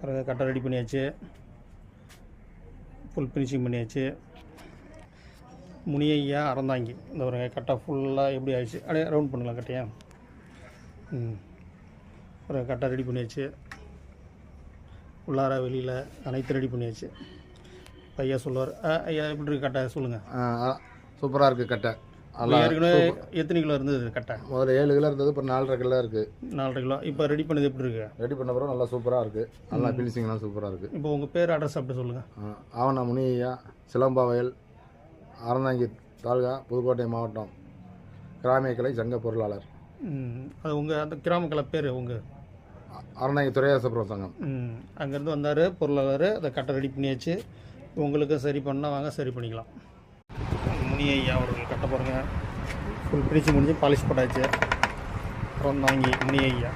பிறகு கட்டை ரெடி பண்ணியாச்சு. ஃபுல் ஃபினிஷிங் பண்ணியாச்சு. முனியையா அறந்தாங்கி? இந்த ஒரு கட்டை ஃபுல்லாக எப்படி ஆயிடுச்சு? அப்படியே ரவுண்ட் பண்ணலாம் கட்டையா. ம். ஒரு கட்டை ரெடி பண்ணியாச்சு. உள்ளார வெளியில் அனைத்து ரெடி பண்ணியாச்சு. ஐயா சொல்லுவார் "ஆ, ஐயா எப்படி இருக்கு கட்டை? சொல்லுங்கள் சூப்பராக இருக்குது கட்டை. ஏற்கனவே எத்தனை கிலோ இருந்தது கட்டை முதல்ல ஏழு கிலோ இருந்தது இப்போ நாலரை கிலோ இருக்குது நாலரை கிலோ. இப்போ ரெடி பண்ணது எப்படி இருக்கு? ரெடி பண்ண பிறகு நல்லா சூப்பராக இருக்குது நல்லா ஃபினிஷிங்லாம் சூப்பராக இருக்குது இப்போ உங்கள் பேர் அட்ரஸ் அப்படி சொல்லுங்கள் ஆவணா முனியா சிலம்பாவயல் அறந்தாங்கி தாலுகா புதுக்கோட்டை மாவட்டம் கிராமிய கலை சங்க பொருளாளர். அது உங்கள் அந்த கிராம கலை பேர் உங்கள் அறந்தாங்கி துறையாசபுரம் சங்கம். அங்கேருந்து வந்தார் பொருளாளர் அதை கட்டை ரெடி பண்ணியாச்சு. உங்களுக்கு சரி பண்ணால் வாங்க சரி பண்ணிக்கலாம். முனி ஐயா அவர்கள் கட்ட போகிறேங்க ஃபுல் பிரித்து முடிஞ்சு பாலிஷ் போட்டாச்சு. அப்புறம் வாங்கி முனி ஐயா